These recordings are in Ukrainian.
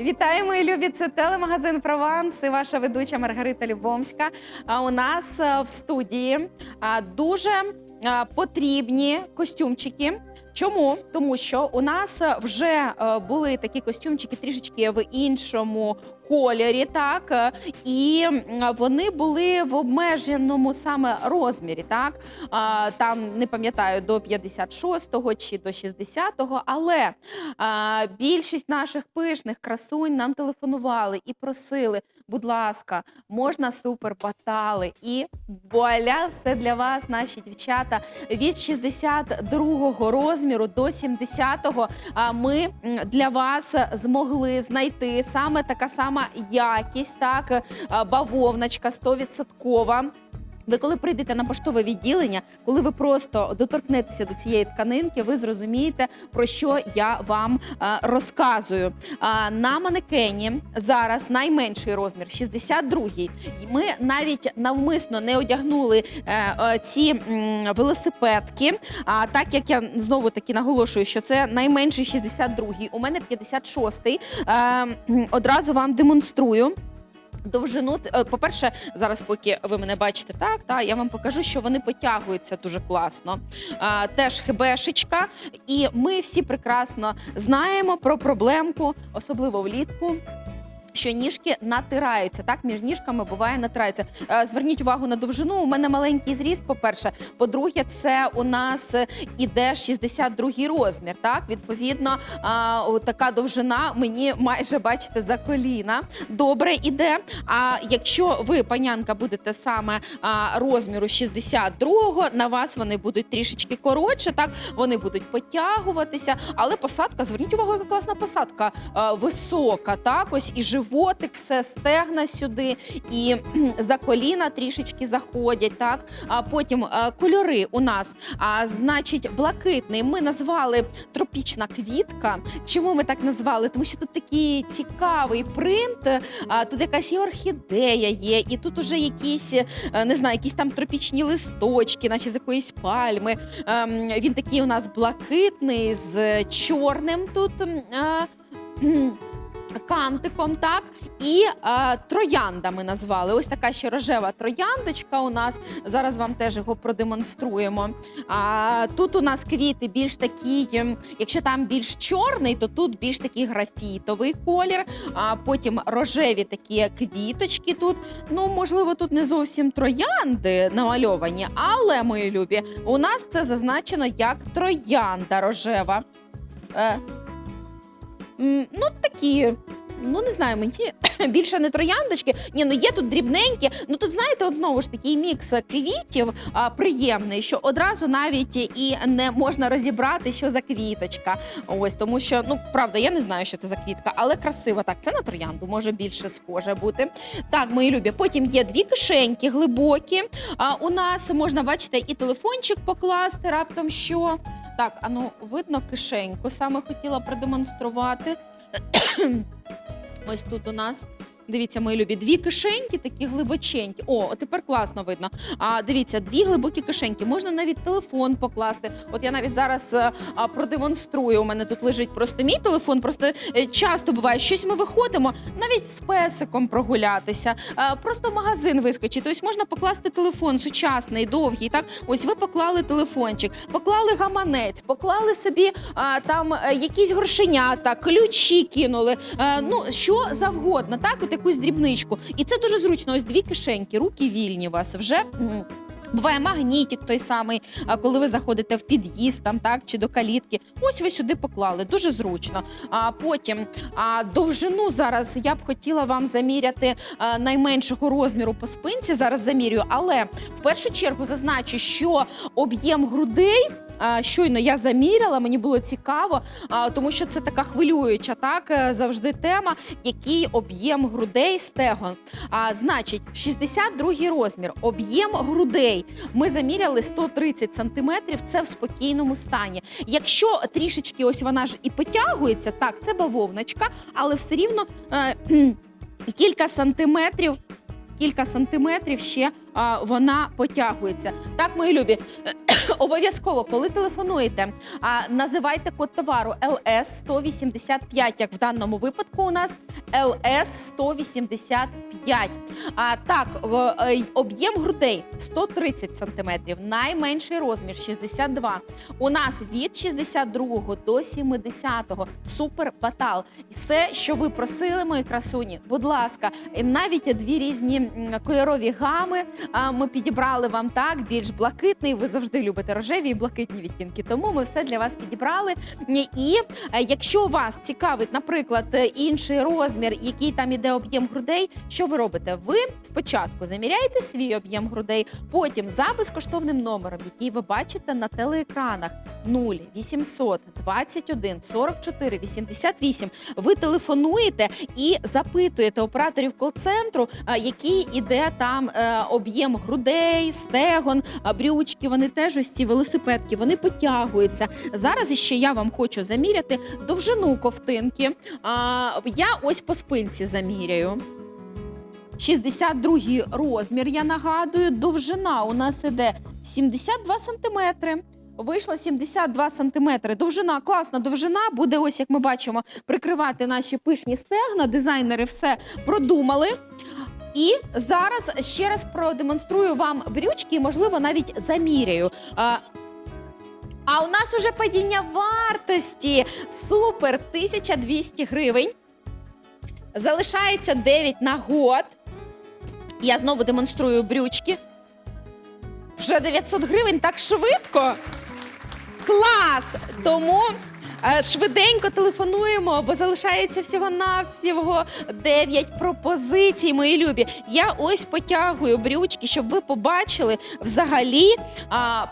Вітаю, мої любі! Це телемагазин Прованс і ваша ведуча Маргарита Любомська. А у нас е, в студії дуже потрібні костюмчики. Чому? Тому що у нас вже е, були такі костюмчики трішечки в іншому кольорі, так е, і вони були в обмеженому саме розмірі. Так там не пам'ятаю до 56-го чи до 60-го, але більшість наших пишних красунь нам телефонували і просили. Будь ласка, можна супер батали. І вуаля, все для вас, наші дівчата. Від 62-го розміру до 70-го а, ми для вас змогли знайти саме така сама якість, так, бавовначка бавовночка 100%. Ви коли прийдете на поштове відділення, коли ви просто доторкнетеся до цієї тканинки, ви зрозумієте, про що я вам е, розказую. На манекені зараз найменший розмір 62-й. Ми навіть навмисно не одягнули е, е, ці велосипедки. А так як я знову таки наголошую, що це найменший 62-й, у мене 56-й. Е, м, одразу вам демонструю. Довжину, е, по-перше, зараз, поки ви мене бачите так, та я вам покажу, що вони потягуються дуже класно. А, теж хебешечка, і ми всі прекрасно знаємо про проблемку, особливо влітку. Що ніжки натираються, так між ніжками буває натираються. Е, Зверніть увагу на довжину. У мене маленький зріст. По-перше, по-друге, це у нас е, іде 62 розмір. Так, відповідно, така довжина мені майже бачите за коліна. Добре іде. А якщо ви, панянка, будете саме розміру 62-го, на вас вони будуть трішечки коротше, так вони будуть потягуватися. Але посадка, зверніть увагу, яка класна посадка висока. Так, ось і животик, все стегна сюди, і за коліна трішечки заходять. Так, а потім кольори у нас, а, значить, блакитний. Ми назвали тропічна квітка. Чому ми так назвали? Тому що тут такий цікавий принт. А, тут якась і орхідея є, і тут уже якісь е, не знаю, якісь там тропічні листочки, наче з якоїсь пальми. Ем, Він такий у нас блакитний з чорним тут. Кантиком, так і е, троянда ми назвали. Ось така ще рожева трояндочка. У нас зараз вам теж його продемонструємо. А тут у нас квіти більш такі, якщо там більш чорний, то тут більш такий графітовий колір. А потім рожеві такі квіточки. Тут ну можливо, тут не зовсім троянди намальовані, але мої любі, у нас це зазначено як троянда рожева. Е, ну такі. Ну, не знаю, мені більше не трояндочки. Ні, ну є тут дрібненькі. Ну тут знаєте, от знову ж такий мікс квітів а, приємний, що одразу навіть і не можна розібрати, що за квіточка. Ось тому, що ну правда, я не знаю, що це за квітка, але красиво. Так, це на троянду може більше схоже бути. Так, мої любі. Потім є дві кишеньки глибокі. А у нас можна бачите і телефончик покласти раптом що. Так, а ну видно кишеньку. Саме хотіла продемонструвати. Ось тут у нас. Дивіться, мої любі, дві кишеньки, такі глибоченькі. О, тепер класно видно. А дивіться, дві глибокі кишеньки. Можна навіть телефон покласти. От я навіть зараз е, а, продемонструю. У мене тут лежить просто мій телефон. Просто е, часто буває, щось ми виходимо, навіть з песиком прогулятися, е, просто в магазин вискочити. Ось можна покласти телефон сучасний, довгий. Так, ось ви поклали телефончик, поклали гаманець, поклали собі а, там якісь грошенята, ключі кинули. е, ну що завгодно, так, якусь дрібничку. І це дуже зручно. Ось дві кишеньки, руки вільні у вас вже. Буває магнітик той самий, а коли ви заходите в під'їзд там так чи до калітки. Ось ви сюди поклали, дуже зручно. А потім а, довжину зараз я б хотіла вам заміряти а, найменшого розміру по спинці. Зараз замірюю, але в першу чергу зазначу, що об'єм грудей. Щойно я заміряла, мені було цікаво, тому що це така хвилююча, так е, завжди тема, який об'єм грудей стегон. А значить, 62 розмір, об'єм грудей. Ми заміряли 130 сантиметрів. Це в спокійному стані. Якщо трішечки ось вона ж і потягується, так, це бавовночка, але все рівно е, кілька сантиметрів. Кілька сантиметрів ще а, вона потягується. Так, мої любі, обов'язково, коли телефонуєте, а, називайте код товару LS 185, як в даному випадку у нас LS 185. А так, е, об'єм грудей 130 сантиметрів, найменший розмір 62. У нас від 62 до 70 супер батал. Все, що ви просили, мої красуні, будь ласка, навіть дві різні кольорові гами ми підібрали вам так, більш блакитний. Ви завжди любите рожеві і блакитні відтінки. Тому ми все для вас підібрали. І е, якщо вас цікавить, наприклад, е, інший розмір, який там іде об'єм грудей, що ви робите? Ви спочатку заміряєте свій об'єм грудей, потім за безкоштовним номером, який ви бачите на телеекранах 0 800 21 44 88, ви телефонуєте і запитуєте операторів кол-центру, який іде там е, об'єм грудей, стегон, брючки. Вони теж ці велосипедки, вони потягуються. Зараз іще я вам хочу заміряти довжину ковтинки. А, я ось по спинці заміряю. 62 розмір, я нагадую, довжина у нас іде 72 сантиметри. Вийшло 72 сантиметри. Довжина, класна довжина. Буде ось, як ми бачимо, прикривати наші пишні стегна. Дизайнери все продумали. І зараз ще раз продемонструю вам брючки, можливо, навіть заміряю. А, у нас уже падіння вартості. Супер! 1200 гривень. Залишається 9 нагод. Я знову демонструю брючки. Вже 900 гривень так швидко. Клас! Тому швиденько телефонуємо, бо залишається всього-навсього 9 пропозицій, мої любі. Я ось потягую брючки, щоб ви побачили взагалі.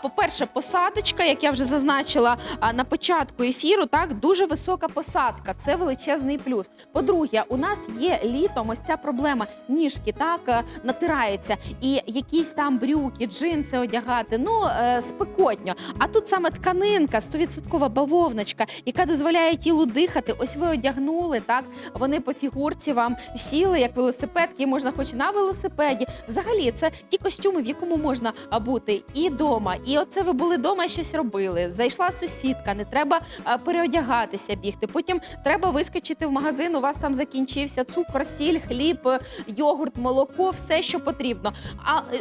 По-перше, посадочка, як я вже зазначила на початку ефіру, так дуже висока посадка. Це величезний плюс. По-друге, у нас є літом ось ця проблема. Ніжки так е, натираються, і якісь там брюки, джинси одягати. Ну е, спекотньо. А тут саме тканинка, 100% бавовночка, яка дозволяє тілу дихати. Ось ви одягнули, так вони по фігурці вам сіли як велосипедки, можна хоч на велосипеді. Взагалі, це ті костюми, в якому можна бути і вдома. І оце ви були вдома і щось робили. Зайшла сусідка, не треба переодягатися, бігти. Потім треба вискочити в магазин. У вас там закінчився цукор, сіль, хліб, е, йогурт, молоко, все, що потрібно. А е,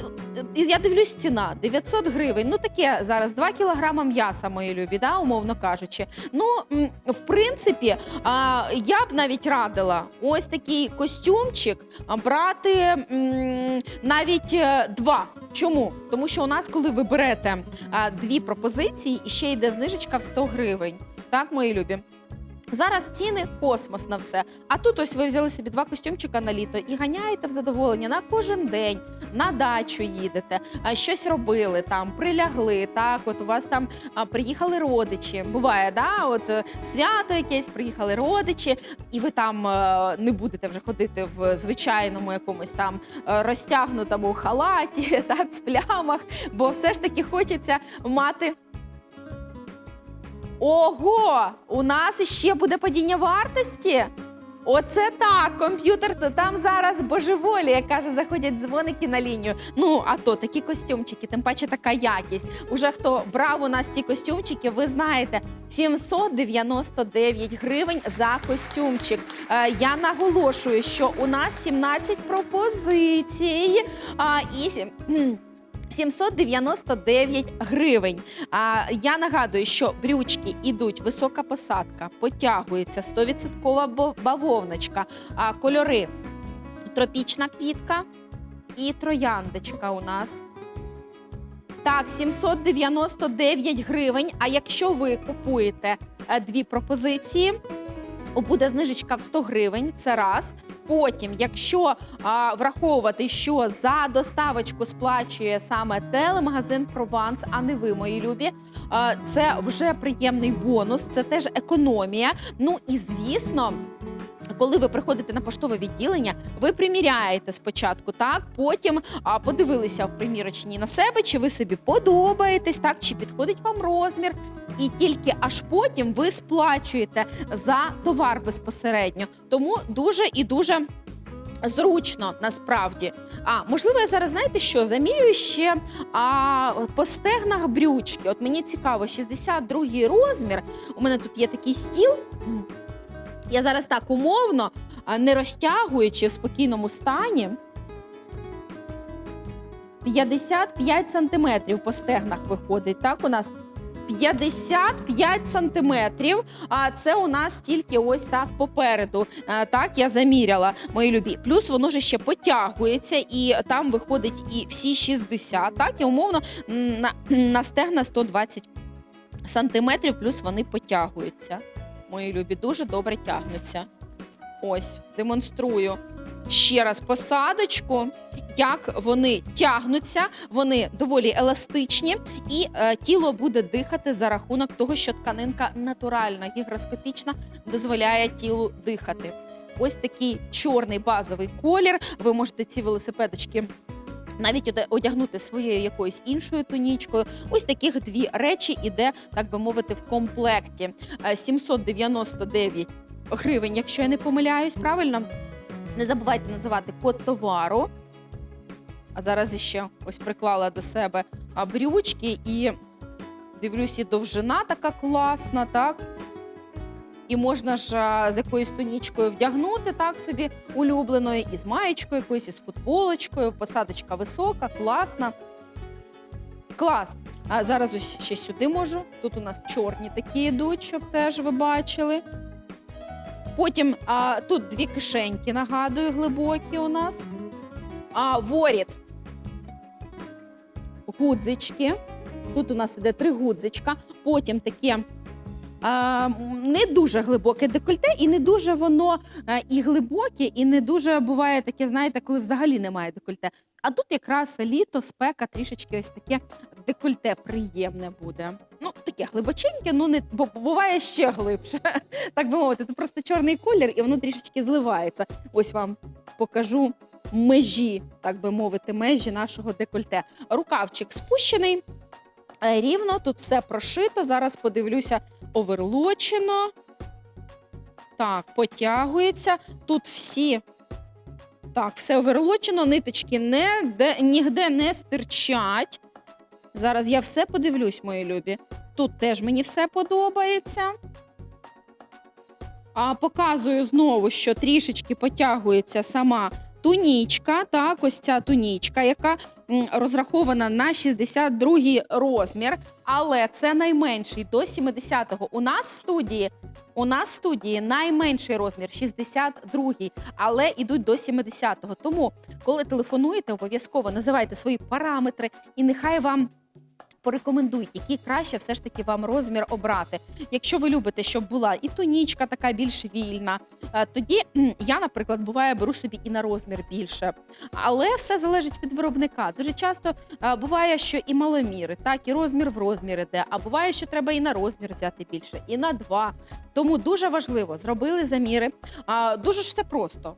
е, я дивлюсь, ціна 900 гривень. Ну таке зараз 2 кілограма м'яса, мої любі, да, умовно кажучи. Ну, м, в принципі, я б навіть радила ось такий костюмчик брати навіть е, два. Чому? Тому що у нас, коли ви берете дві пропозиції, і ще йде знижечка в 100 гривень. Так, мої любі. Зараз ціни космос на все. А тут ось ви взяли собі два костюмчика на літо і ганяєте в задоволення на кожен день, на дачу їдете, а щось робили там, прилягли. Так, от у вас там приїхали родичі. Буває, да? От е, свято якесь, приїхали родичі, і ви там е, не будете вже ходити в звичайному якомусь там е, розтягнутому халаті, так, в плямах, бо все ж таки хочеться мати Ого! У нас іще буде падіння вартості. Оце так, комп'ютер там зараз божеволіє, каже, заходять дзвоники на лінію. Ну, а то такі костюмчики, тим паче така якість. Уже хто брав у нас ці костюмчики, ви знаєте, 799 гривень за костюмчик. Е, я наголошую, що у нас 17 пропозицій. А, і 799 гривень. А я нагадую, що брючки ідуть висока посадка, потягується 100% бавовночка, а кольори тропічна квітка і трояндочка у нас. Так, 799 гривень. А якщо ви купуєте е, дві пропозиції, буде знижечка в 100 гривень. Це раз. Потім, якщо а, враховувати, що за доставочку сплачує саме телемагазин Прованс, а не ви, мої любі, а, це вже приємний бонус, це теж економія. Ну і звісно. Коли ви приходите на поштове відділення, ви приміряєте спочатку, так потім а, подивилися в примірочній на себе, чи ви собі подобаєтесь, так чи підходить вам розмір, і тільки аж потім ви сплачуєте за товар безпосередньо. Тому дуже і дуже Зручно насправді. А можливо, я зараз знаєте що? Замірюю ще а, по стегнах брючки. От мені цікаво, 62 розмір. У мене тут є такий стіл. Я зараз так умовно, не розтягуючи в спокійному стані. 55 сантиметрів по стегнах виходить. Так, у нас 55 сантиметрів. А це у нас тільки ось так попереду. Так, я заміряла, мої любі. Плюс воно ж ще потягується, і там виходить і всі 60. Так, і умовно на, на стегна 120 сантиметрів, плюс вони потягуються. Мої любі, дуже добре тягнуться. Ось, демонструю ще раз посадочку, як вони тягнуться, вони доволі еластичні, і е, тіло буде дихати за рахунок того, що тканинка натуральна, гігроскопічна, дозволяє тілу дихати. Ось такий чорний базовий колір. Ви можете ці велосипедочки. Навіть одягнути своєю якоюсь іншою тунічкою. Ось таких дві речі іде, так би мовити, в комплекті. Е, 799 гривень, якщо я не помиляюсь, правильно? Не забувайте називати код товару. А зараз іще ось приклала до себе брючки і дивлюсь, і довжина така класна, так? І можна ж з якоюсь тунічкою вдягнути так собі улюбленою, і з маєчкою, якоюсь, і з футболочкою. Посадочка висока, класна. Клас. А зараз ось ще сюди можу. Тут у нас чорні такі йдуть, щоб теж ви бачили. Потім а, тут дві кишеньки, нагадую, глибокі у нас. А, воріт. Гудзички. Тут у нас іде три гудзичка. Потім таке не дуже глибоке декольте, і не дуже воно а, і глибоке, і не дуже буває таке, знаєте, коли взагалі немає декольте. А тут якраз літо, спека, трішечки ось таке декольте приємне буде. Ну, таке глибоченьке, ну не бо буває ще глибше. Так би мовити, це просто чорний колір, і воно трішечки зливається. Ось вам покажу межі, так би мовити, межі нашого декольте. Рукавчик спущений. е, Рівно тут все прошито. Зараз подивлюся, оверлочено. Так, потягується. Тут всі. Так, все оверлочено, ниточки не, де, нігде не стирчать. Зараз я все подивлюсь, мої любі. Тут теж мені все подобається. А показую знову, що трішечки потягується сама тунічка. Так, ось ця тунічка, яка розрахована на 62 розмір, але це найменший до 70-го. У нас в студії. У нас в студії найменший розмір 62, але ідуть до 70-го. Тому, коли телефонуєте, обов'язково називайте свої параметри, і нехай вам порекомендують, який краще все ж таки вам розмір обрати. Якщо ви любите, щоб була і тунічка така більш вільна, е, тоді я, наприклад, буває беру собі і на розмір більше. Але все залежить від виробника. Дуже часто е, буває, що і маломіри, так і розмір в розмір іде. А буває, що треба і на розмір взяти більше, і на два. Тому дуже важливо зробили заміри. Дуже ж все просто.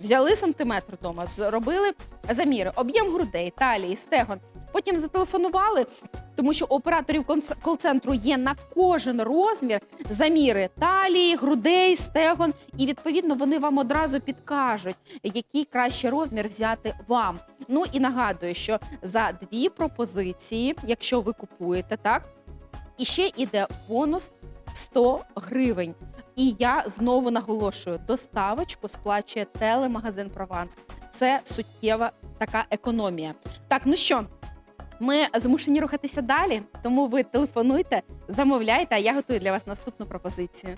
Взяли сантиметр вдома, зробили заміри, об'єм грудей, талії, стегон. Потім зателефонували, тому що операторів кол-центру є на кожен розмір заміри талії, грудей, стегон, і відповідно вони вам одразу підкажуть, який краще розмір взяти вам. Ну і нагадую, що за дві пропозиції, якщо ви купуєте, так і ще іде бонус 100 гривень. І я знову наголошую: доставочку сплачує телемагазин Прованс. Це суттєва така економія. Так, ну що, ми змушені рухатися далі, тому ви телефонуйте, замовляйте, а я готую для вас наступну пропозицію.